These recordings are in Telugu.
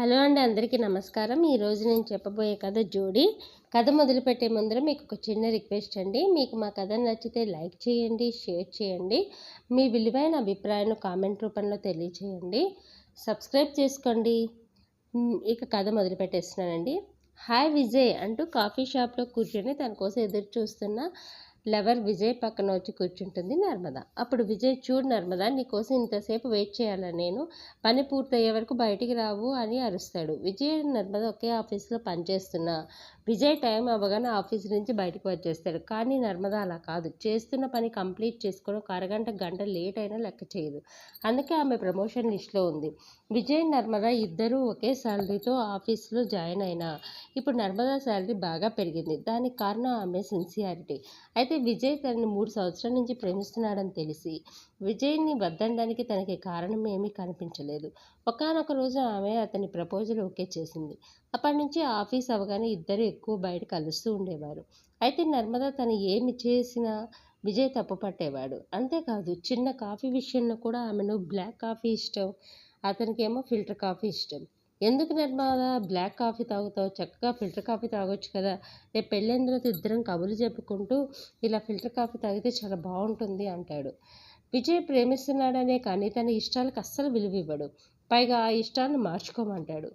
హలో అండి అందరికీ నమస్కారం. ఈరోజు నేను చెప్పబోయే కథ జోడి. కథ మొదలుపెట్టే ముందర మీకు ఒక చిన్న రిక్వెస్ట్ అండి. మీకు మా కథ నచ్చితే లైక్ చేయండి షేర్ చేయండి. మీ విలువైన అభిప్రాయాన్ని కామెంట్ రూపంలో తెలియచేయండి. సబ్స్క్రైబ్ చేసుకోండి. ఇక కథ మొదలుపెట్టేస్తున్నానండి. హాయ్ విజయ్ అంటూ కాఫీ షాప్లో కూర్చొని తన కోసం ఎదురు చూస్తున్న లవర్ విజయ్ పక్కన వచ్చి కూర్చుంటుంది నర్మద. అప్పుడు విజయ్ చూడు నర్మద నీకోసం ఇంతసేపు వెయిట్ చేయాలా నేను? పని పూర్తయ్యే వరకు బయటికి రావు అని అరుస్తాడు. విజయ్ నర్మద ఒకే ఆఫీస్లో పనిచేస్తున్నా. విజయ్ టైం అవ్వగానే ఆఫీస్ నుంచి బయటకు వచ్చేస్తాడు. కానీ నర్మద అలా కాదు. చేస్తున్న పని కంప్లీట్ చేసుకుని ఒక అరగంట గంట లేట్ అయినా లెక్క చేయదు. అందుకే ఆమె ప్రమోషన్ లిస్ట్లో ఉంది. విజయ్ నర్మద ఇద్దరూ ఒకే శాలరీతో ఆఫీస్లో జాయిన్ అయినా ఇప్పుడు నర్మదా శాలరీ బాగా పెరిగింది. దానికి కారణం ఆమె సిన్సియారిటీ. అయితే విజయ్ తనని మూడు సంవత్సరాల నుంచి ప్రేమిస్తున్నాడని తెలిసి విజయ్ని వద్దనడానికి తనకి కారణం ఏమీ కనిపించలేదు. ఒకానొక రోజు ఆమె అతని ప్రపోజల్ ఓకే చేసింది. అప్పటి నుంచి ఆఫీస్ అవగానే ఇద్దరు ఎక్కువ బయట కలుస్తూ ఉండేవారు. అయితే నర్మద తను ఏమి చేసినా విజయ్ తప్పు పట్టేవాడు అంతేకాదు చిన్న కాఫీ విషయంలో కూడా ఆమెను బ్లాక్ కాఫీ ఇష్టం అతనికేమో ఫిల్టర్ కాఫీ ఇష్టం. ఎందుకు నిర్మల బ్లాక్ కాఫీ తాగుతావు? చక్కగా ఫిల్టర్ కాఫీ తాగొచ్చు కదా. రేపు పెళ్ళైన తర్వాత ఇద్దరం కబుర్లు చెప్పుకుంటూ ఇలా ఫిల్టర్ కాఫీ తాగితే చాలా బాగుంటుంది అంటాడు. విజయ్ ప్రేమిస్తున్నాడనే కానీ తన ఇష్టాలకు అస్సలు విలువ ఇవ్వడు పైగా ఆ ఇష్టాలను మార్చుకోమంటాడు.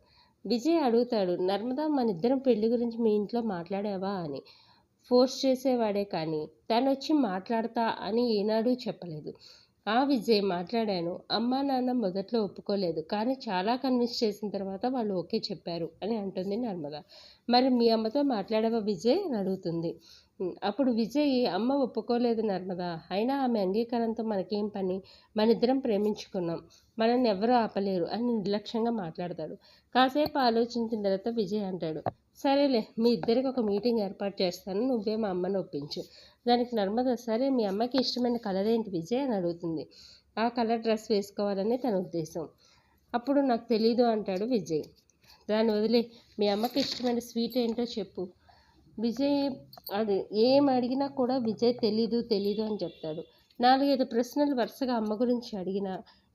విజయ్ అడుగుతాడు నర్మదా మన ఇద్దరం పెళ్ళి గురించి మీ ఇంట్లో మాట్లాడావా? అని. ఫోర్స్ చేసేవాడే కానీ తను వచ్చి మాట్లాడతా అని ఏనాడు చెప్పలేదు. ఆ విజయ్ మాట్లాడాను. అమ్మా నాన్న మొదట్లో ఒప్పుకోలేదు. కానీ చాలా కన్విన్స్ చేసిన తర్వాత వాళ్ళు ఓకే చెప్పారు అని అంటుంది నర్మద. మరి మీ అమ్మతో మాట్లాడవా విజయ్? అని అడుగుతుంది. అప్పుడు విజయ్ అమ్మ ఒప్పుకోలేదు నర్మద. అయినా ఆమె అంగీకారంతో మనకేం పని? మన ఇద్దరం ప్రేమించుకున్నాం. మనల్ని ఎవరూ ఆపలేరు అని నిర్లక్ష్యంగా మాట్లాడతాడు. కాసేపు ఆలోచించిన తర్వాత విజయ్ అంటాడు. సరేలే మీ ఇద్దరికి ఒక మీటింగ్ ఏర్పాటు చేస్తాను నువ్వే మా అమ్మని ఒప్పించు. దానికి నర్మద సరే మీ అమ్మకి ఇష్టమైన కలర్ ఏంటి విజయ్ అని అడుగుతుంది. ఆ కలర్ డ్రెస్ వేసుకోవాలని తన ఉద్దేశం. అప్పుడు నాకు తెలీదు అంటాడు విజయ్. దాన్ని వదిలే మీ అమ్మకి ఇష్టమైన స్వీట్ ఏంటో చెప్పు. విజయ్ అది ఏం అడిగినా కూడా విజయ్ తెలీదు తెలీదు అని చెప్తాడు. నాలుగైదు ప్రశ్నలు వరుసగా అమ్మ గురించి అడిగిన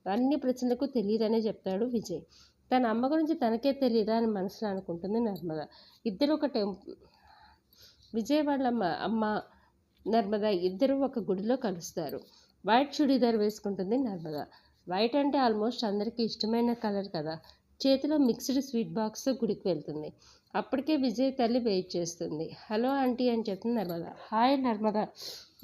అన్ని ప్రశ్నలకు తెలియదనే చెప్తాడు విజయ్. తన అమ్మ గురించి తనకే తెలియదా అని మనసులో అనుకుంటుంది నర్మద. ఇద్దరు ఒక టెంప్ విజయవాడ అమ్మ అమ్మ నర్మద ఇద్దరు ఒక గుడిలో కలుస్తారు. వైట్ చుడీదార్ వేసుకుంటుంది నర్మద. వైట్ అంటే ఆల్మోస్ట్ అందరికీ ఇష్టమైన కలర్ కదా. చేతిలో మిక్స్డ్ స్వీట్ బాక్స్తో గుడికి వెళ్తుంది. అప్పటికే విజయ్ తల్లి వెయిట్ చేస్తుంది. హలో ఆంటీ అని చెప్తుంది నర్మద. హాయ్ నర్మద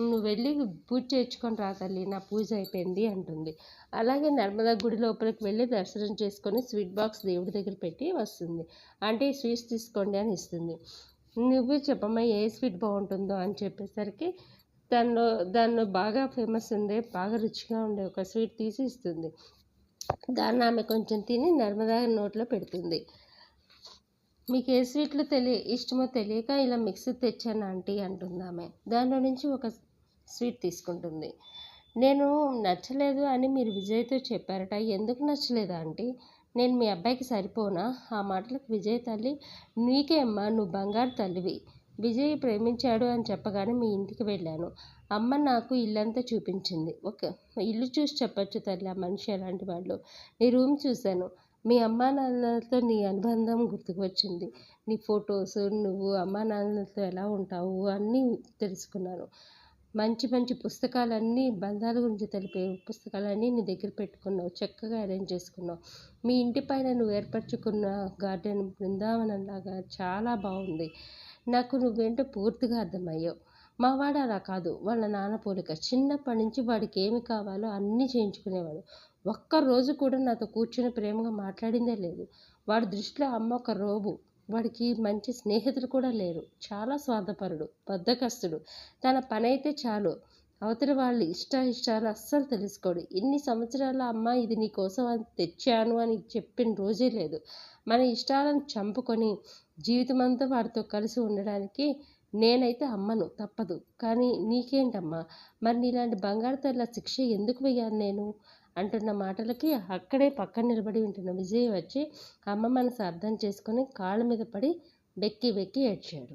నువ్వు వెళ్ళి పూజ చేర్చుకొని రా తల్లి నా పూజ అయిపోయింది అంటుంది. అలాగే నర్మదా గుడి లోపలికి వెళ్ళి దర్శనం చేసుకొని స్వీట్ బాక్స్ దేవుడి దగ్గర పెట్టి వస్తుంది. అంటే స్వీట్స్ తీసుకోండి అని ఇస్తుంది. నువ్వే చెప్పమ్మా ఏ స్వీట్ బాగుంటుందో అని చెప్పేసరికి దానిలో దానిలో బాగా ఫేమస్ ఉండే బాగా రుచిగా ఉండే ఒక స్వీట్ తీసి ఇస్తుంది. దాన్ని ఆమె కొంచెం తిని నర్మదా నోట్లో పెడుతుంది. మీకు ఏ స్వీట్లు తెలియ ఇష్టమో తెలియక ఇలా మిక్స్ తెచ్చాను ఆంటీ అంటుంది ఆమె దానిలో నుంచి ఒక స్వీట్ తీసుకుంటుంది. నేను నచ్చలేదు అని మీరు విజయ్తో చెప్పారట. ఎందుకు నచ్చలేదా ఆంటీ? నేను మీ అబ్బాయికి సరిపోనా? ఆ మాటలకు విజయ్ తల్లి నీకే అమ్మా నువ్వు బంగారు తల్లివి. విజయ్ ప్రేమించాడు అని చెప్పగానే మీ ఇంటికి వెళ్ళాను. అమ్మ నాకు ఇల్లంతా చూపించింది. ఒక ఇల్లు చూసి చెప్పొచ్చు తల్లి ఆ మనిషి అలాంటి వాళ్ళు. నీ రూమ్ చూశాను. మీ అమ్మా నాన్నలతో నీ అనుబంధం గుర్తుకు వచ్చింది నీ ఫొటోస్ నువ్వు అమ్మా నాన్నలతో ఎలా ఉంటావు అన్నీ తెలుసుకున్నాను. మంచి మంచి పుస్తకాలన్నీ బంధాల గురించి తెలిపే పుస్తకాలన్నీ నీ దగ్గర పెట్టుకున్నావు. చక్కగా అరేంజ్ చేసుకున్నావు. మీ ఇంటి పైన నువ్వు ఏర్పరచుకున్న గార్డెన్ బృందావనంలాగా చాలా బాగుంది. నాకు నువ్వేంటో పూర్తిగా అర్థమయ్యావు. మా వాడు అలా కాదు వాళ్ళ నాన్న పోలిక. చిన్నప్పటి నుంచి వాడికి ఏమి కావాలో అన్నీ చేయించుకునేవాడు. ఒక్క రోజు కూడా నాతో కూర్చుని ప్రేమగా మాట్లాడిందే లేదు. వాడి దృష్టిలో అమ్మ ఒక రోబు. వాడికి మంచి స్నేహితులు కూడా లేరు. చాలా స్వార్థపరుడు బద్దకస్తుడు తన పని అయితే చాలు. అవతలి వాళ్ళ ఇష్ట ఇష్టాలు అస్సలు తెలుసుకోడు. ఇన్ని సంవత్సరాల అమ్మ ఇది నీ కోసం అని తెచ్చాను అని చెప్పిన రోజే లేదు. మన ఇష్టాలను చంపుకొని జీవితమంతా వాడితో కలిసి ఉండడానికి నేనైతే అమ్మను తప్పదు. కానీ నీకేంటమ్మా? మరి నీలాంటి బంగారు తెల్ల శిక్ష ఎందుకు వేయాలి నేను? అంటున్న మాటలకి అక్కడే పక్కన నిలబడి ఉంటున్న విజయ్ వచ్చి అమ్మ మనసు అర్థం చేసుకొని కాళ్ళ మీద పడి వెక్కి వెక్కి ఏడ్చాడు.